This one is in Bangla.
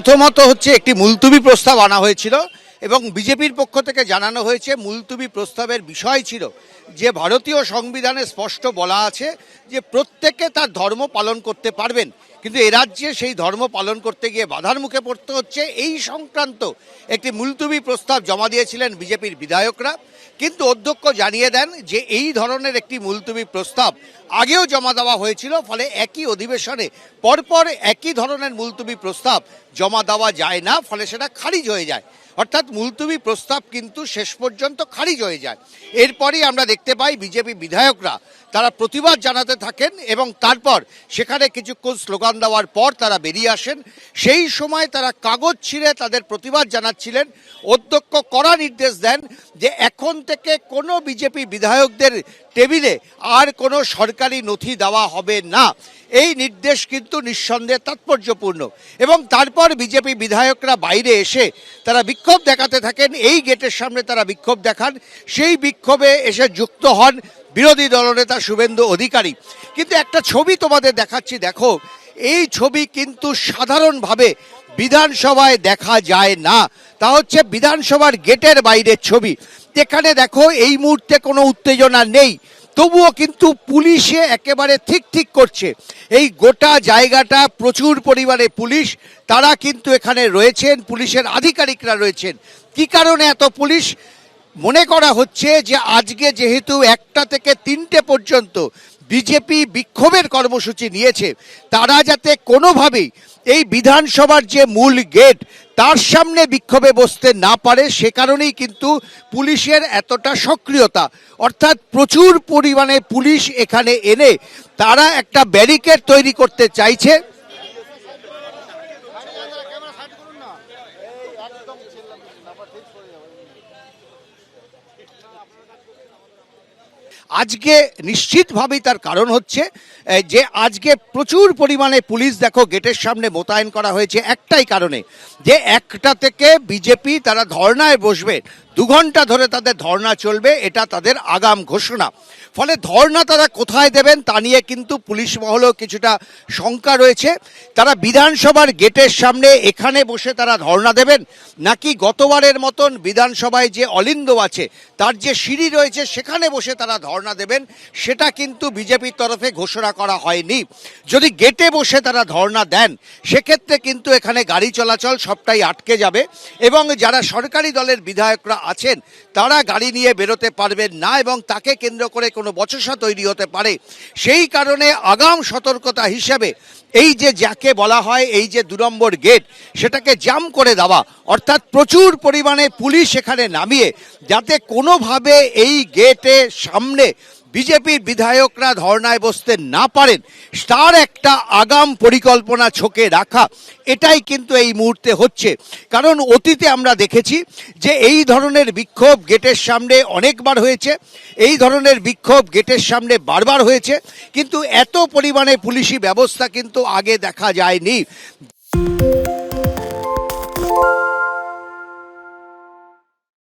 প্রথমত হচ্ছে একটি মুলতুবি প্রস্তাব আনা হয়েছিল এবং বিজেপির পক্ষ থেকে জানানো হয়েছে, মুলতুবি প্রস্তাবের বিষয় ছিল যে ভারতীয় সংবিধানে স্পষ্ট বলা আছে যে প্রত্যেকে তার ধর্ম পালন করতে পারবেন, কিন্তু এ রাজ্যে সেই ধর্ম পালন করতে গিয়ে বাধার মুখে পড়তে হচ্ছে। এই সংক্রান্ত একটি মুলতুবি প্রস্তাব জমা দিয়েছিলেন বিজেপির বিধায়করা, কিন্তু অধ্যক্ষ জানিয়ে দেন যে এই ধরনের একটি মুলতুবি প্রস্তাব আগেও জমা দেওয়া হয়েছিল, ফলে একই অধিবেশনে পরপর একই ধরনের মুলতুবি প্রস্তাব জমা দেওয়া যায় না, ফলে সেটা খারিজ হয়ে যায়। অর্থাৎ মুলতুবি প্রস্তাব কিন্তু শেষ পর্যন্ত খারিজ হয়ে যায়। এরপরই আমরা দেখতে পাই বিজেপি বিধায়করা, তারা প্রতিবাদ জানাতে থাকেন এবং তারপর সেখানে কিছুক্ষণ স্লোগান দেওয়ার পর তারা বেরিয়ে আসেন। সেই সময় তারা কাগজ ছিঁড়ে তাদের প্রতিবাদ জানাচ্ছিলেন। অধ্যক্ষ কড়া নির্দেশ দেন যে এখন থেকে কোনো বিজেপি বিধায়কদের টেবিলে আর কোনো সরকারি নথি দেওয়া হবে না। এই নির্দেশ কিন্তু নিঃসন্দেহে তাৎপর্যপূর্ণ। এবং তারপর বিজেপি বিধায়করা বাইরে এসে তারা বিক্ষোভ দেখাতে থাকেন। এই গেটের সামনে তারা বিক্ষোভ দেখান। সেই বিক্ষোভে এসে যুক্ত হন বিরোধী দলনেতা শুভেন্দু অধিকারী। কিন্তু একটা ছবি তোমাদের দেখাচ্ছি, দেখো। এই ছবি কিন্তু সাধারণভাবে বিধানসভায় দেখা যায় না। তা হচ্ছে বিধানসভার গেটের বাইরের ছবি। যেখানে দেখো, এই মুহূর্তে কোনো উত্তেজনা নেই। তবুও কিন্তু পুলিশে একেবারে ঠিক ঠিক করছে। এই গোটা জায়গাটা, প্রচুর পরিমাণে পুলিশ, তারা কিন্তু এখানে রয়েছেন, পুলিশের আধিকারিকরা রয়েছেন। কি কারণে এত পুলিশ? মনে করা হচ্ছে যে আজকে যেহেতু একটা থেকে তিনটে পর্যন্ত বিজেপি বিক্ষোভের কর্মসূচি নিয়েছে, তারা যাতে কোনোভাবেই এই বিধানসভার যে মূল গেট তার সামনে বিক্ষোভে বসতে না পারে, সে কারণেই কিন্তু পুলিশের এতটা সক্রিয়তা। অর্থাৎ প্রচুর পরিমাণে পুলিশ এখানে এনে তারা একটা ব্যারিকেড তৈরি করতে চাইছে। আজকে নিশ্চিতভাবেই তার কারণ হচ্ছে যে আজকে প্রচুর পরিমাণে পুলিশ দেখো গেটের সামনে মোতায়েন করা হয়েছে একটাই কারণে, যে একটা থেকে বিজেপি তারা ধর্নায় বসবে দু ঘণ্টা ধরে তাদের ধর্না চলবে, এটা তাদের আগাম ঘোষণা। ফলে ধর্না তারা কোথায় দেবেন তা নিয়ে কিন্তু পুলিশ মহলেও কিছুটা শঙ্কা রয়েছে। তারা বিধানসভার গেটের সামনে এখানে বসে তারা ধর্না দেবেন, নাকি গতবারের মতন বিধানসভায় যে অলিন্দ আছে, তার যে সিঁড়ি রয়েছে সেখানে বসে তারা ধর্না দেবেন, সেটা কিন্তু বিজেপির তরফে ঘোষণা করা হয়নি। যদি গেটে বসে তারা ধর্না দেন, সেক্ষেত্রে কিন্তু এখানে গাড়ি চলাচল সবটাই আটকে যাবে এবং যারা সরকারি দলের বিধায়করা আছেন, তারা গাড়ি নিয়ে বেরোতে পারবেন না এবং তাকে কেন্দ্র করে কোনো বচসা তৈরি হতে পারে। সেই কারণে আগাম সতর্কতা হিসেবে এই যে যাকে বলা হয় এই যে দু নম্বর গেট, সেটাকে জাম করে দেওয়া, অর্থাৎ প্রচুর পরিমাণে পুলিশ এখানে নামিয়ে, যাতে কোনোভাবে এই গেটের সামনে বিজেপির বিধায়করা ধর্নায় বসতে না পারেন, তার একটা আগাম পরিকল্পনা ছকে রাখা, এটাই কিন্তু এই মুহূর্তে হচ্ছে। কারণ অতীতে আমরা দেখেছি যে এই ধরনের বিক্ষোভ গেটের সামনে অনেকবার হয়েছে, এই ধরনের বিক্ষোভ গেটের সামনে বারবার হয়েছে, কিন্তু এত পরিমাণে পুলিশি ব্যবস্থা কিন্তু আগে দেখা যায়নি।